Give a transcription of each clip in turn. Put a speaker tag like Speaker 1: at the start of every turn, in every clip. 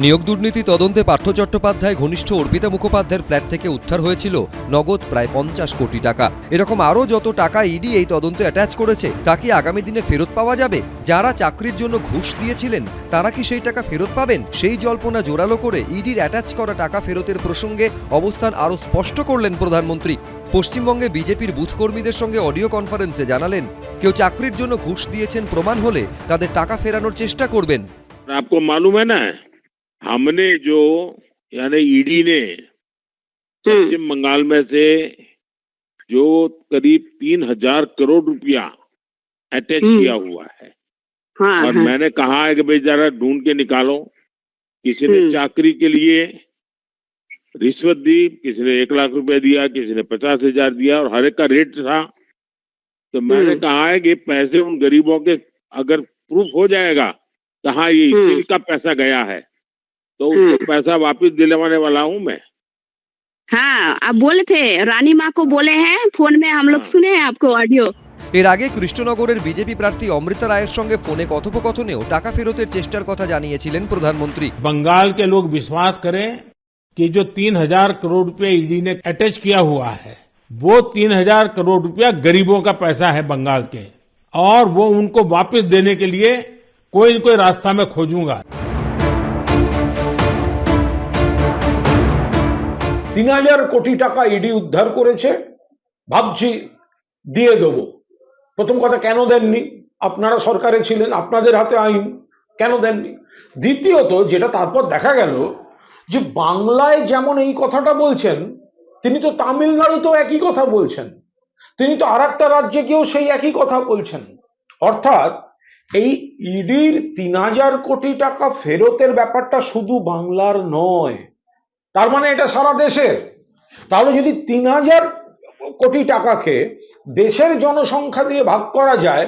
Speaker 1: নিয়োগ দুর্নীতি তদন্তে পার্থ চট্টোপাধ্যায় ঘনিষ্ঠ অর্পিতা মুখোপাধ্যায়ের ফ্ল্যাট থেকে উদ্ধার হয়েছিল নগদ প্রায় পঞ্চাশ কোটি টাকা এরকম আরও যত টাকা ইডি এই তদন্তে অ্যাটাচ করেছে তা কি আগামী দিনে ফেরত পাওয়া যাবে যারা চাকরির জন্য ঘুষ দিয়েছিলেন তারা কি সেই টাকা ফেরত পাবেন সেই জল্পনা জোরালো করে ইডির অ্যাটাচ করা টাকা ফেরতের প্রসঙ্গে অবস্থান আরও স্পষ্ট করলেন প্রধানমন্ত্রী পশ্চিমবঙ্গে বিজেপির বুথ কর্মীদের সঙ্গে অডিও কনফারেন্সে জানালেন কেউ চাকরির জন্য ঘুষ দিয়েছেন প্রমাণ হলে তাদের টাকা ফেরানোর চেষ্টা করবেন
Speaker 2: आपको मालूम है ना हमने जो यानी ईडी ने पश्चिम बंगाल में से जो करीब तीन हज़ार करोड़ रुपया अटैच
Speaker 3: हम्म।
Speaker 2: किया हुआ है
Speaker 3: हाँ
Speaker 2: और
Speaker 3: हाँ
Speaker 2: मैंने कहा है कि भाई जरा ढूंढ के निकालो किसी ने
Speaker 3: हम्म।
Speaker 2: चाकरी के लिए रिश्वत दी किसी ने एक लाख रुपया दिया किसी ने पचास हज़ार दिया और हर एक का रेट था तो मैंने
Speaker 3: हम्म।
Speaker 2: कहा है कि पैसे उन गरीबों के अगर प्रूफ हो जाएगा तो हाँ ये
Speaker 3: हम्म।
Speaker 2: इसी का पैसा गया है तो उसको
Speaker 3: हम्म।
Speaker 2: पैसा वापस दिलवाने वाला हूँ मैं
Speaker 3: हाँ आप बोले थे रानी माँ को बोले हैं फोन में हम लोग
Speaker 2: हाँ।
Speaker 3: सुने हैं आपको ऑडियो
Speaker 1: এর আগে কৃষ্ণনগরের বিজেপি প্রার্থী অমৃতা রায়ের সঙ্গে ফোনে কথোপকথনেও টাকা ফেরতের চেষ্টার কথা জানিয়েছিলেন প্রধানমন্ত্রী
Speaker 4: बंगाल के लोग विश्वास करें कि जो तीन हजार करोड़ रुपया ईडी ने अटैच किया हुआ है वो तीन हजार करोड़ रुपया गरीबों का पैसा है बंगाल के और वो उनको वापस देने के लिए कोई न कोई रास्ता मैं खोजूंगा
Speaker 5: তিন হাজার কোটি টাকা ইডি উদ্ধার করেছে, ভাবছি দিয়ে দেবো। প্রথম কথা, কেন দেননি? আপনারা সরকারে ছিলেন, আপনাদের হাতে আইন, কেন দেননি? দ্বিতীয়ত, যেটা তারপর দেখা গেল, যে বাংলায় যেমন এই কথাটা বলছেন, তিনি তো তামিলনাড়ুতেও একই কথা বলছেন। তিনি তো আর একটা রাজ্যে গিয়েও সেই একই কথা বলছেন। অর্থাৎ, এই ইডির তিন হাজার কোটি টাকা ফেরতের ব্যাপারটা শুধু বাংলার নয়। তার মানে এটা সারা দেশের। তাহলে যদি তিন হাজার কোটি টাকাকে দেশের জনসংখ্যা দিয়ে ভাগ করা যায়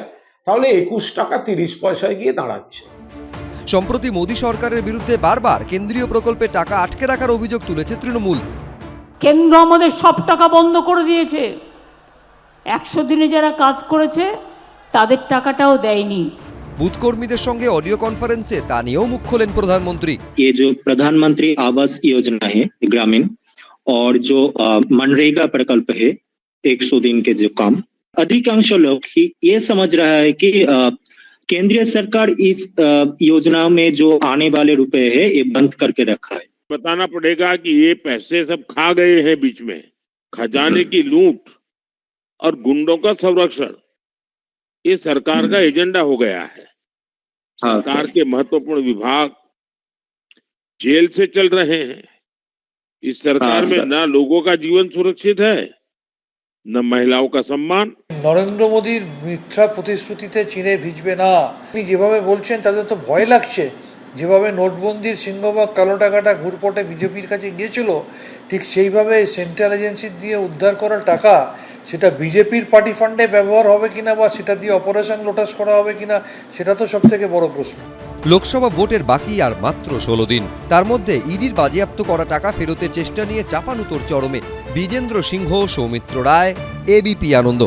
Speaker 5: তাহলে একুশ টাকা তিরিশ পয়সায় গিয়ে দাঁড়াচ্ছে।
Speaker 1: সম্প্রতি মোদী সরকারের বিরুদ্ধে বারবার কেন্দ্রীয় প্রকল্পে টাকা আটকে রাখার অভিযোগ তুলেছে তৃণমূল।
Speaker 6: কেন্দ্র আমাদের সব টাকা বন্ধ করে দিয়েছে। একশো দিনে যারা কাজ করেছে তাদের টাকাটাও দেয়নি।
Speaker 1: বুথ কর্মীদের সঙ্গে অডিও কনফারেন্সে তা নিয়েও মুখ খোলেন প্রধানমন্ত্রী
Speaker 7: ये जो प्रधानमंत्री आवास योजना है ग्रामीण और जो अ, मनरेगा प्रकल्प है 100 दिन के जो काम अधिकांश लोग ही ये समझ रहा है कि अ, केंद्रीय सरकार इस अ, योजना में जो आने वाले रुपए है ये बंद करके रखा है
Speaker 2: बताना पड़ेगा कि ये पैसे सब खा गए हैं बीच में खजाने की लूट और गुंडों का संरक्षण ये सरकार का एजेंडा हो गया है
Speaker 7: हाँ,
Speaker 2: सरकार के महत्वपूर्ण विभाग जेल से चल रहे हैं इस सरकार
Speaker 7: हाँ,
Speaker 2: में
Speaker 7: सर।
Speaker 2: न लोगों का जीवन सुरक्षित है न महिलाओं का सम्मान
Speaker 8: নরেন্দ্র মোদীর মিথ্যা প্রতিশ্রুতিতে চীনে ভিজবে না আপনি যেভাবে বলছেন তাদের তো ভয় লাগছে যেভাবে নোটবন্দির সিংহভাগ কালো টাকাটা ঘুরপটে বিজেপির কাছে গিয়েছিল, ঠিক সেইভাবে সেন্ট্রাল এজেন্সি দিয়ে উদ্ধার করা টাকা সেটা বিজেপির পার্টি ফান্ডে ব্যবহার হবে কিনা বা সেটা দিয়ে অপারেশন লোটাস করা হবে কিনা, সেটা তো সব থেকে বড় প্রশ্ন।
Speaker 1: লোকসভা ভোটের বাকি আর মাত্র ষোলো দিন। তার মধ্যে ইডির বাজেয়াপ্ত করা টাকা ফেরতের চেষ্টা নিয়ে চাপানুতোর চরমে। বিজেন্দ্র সিংহ, সৌমিত্র রায় এবিপি আনন্দ।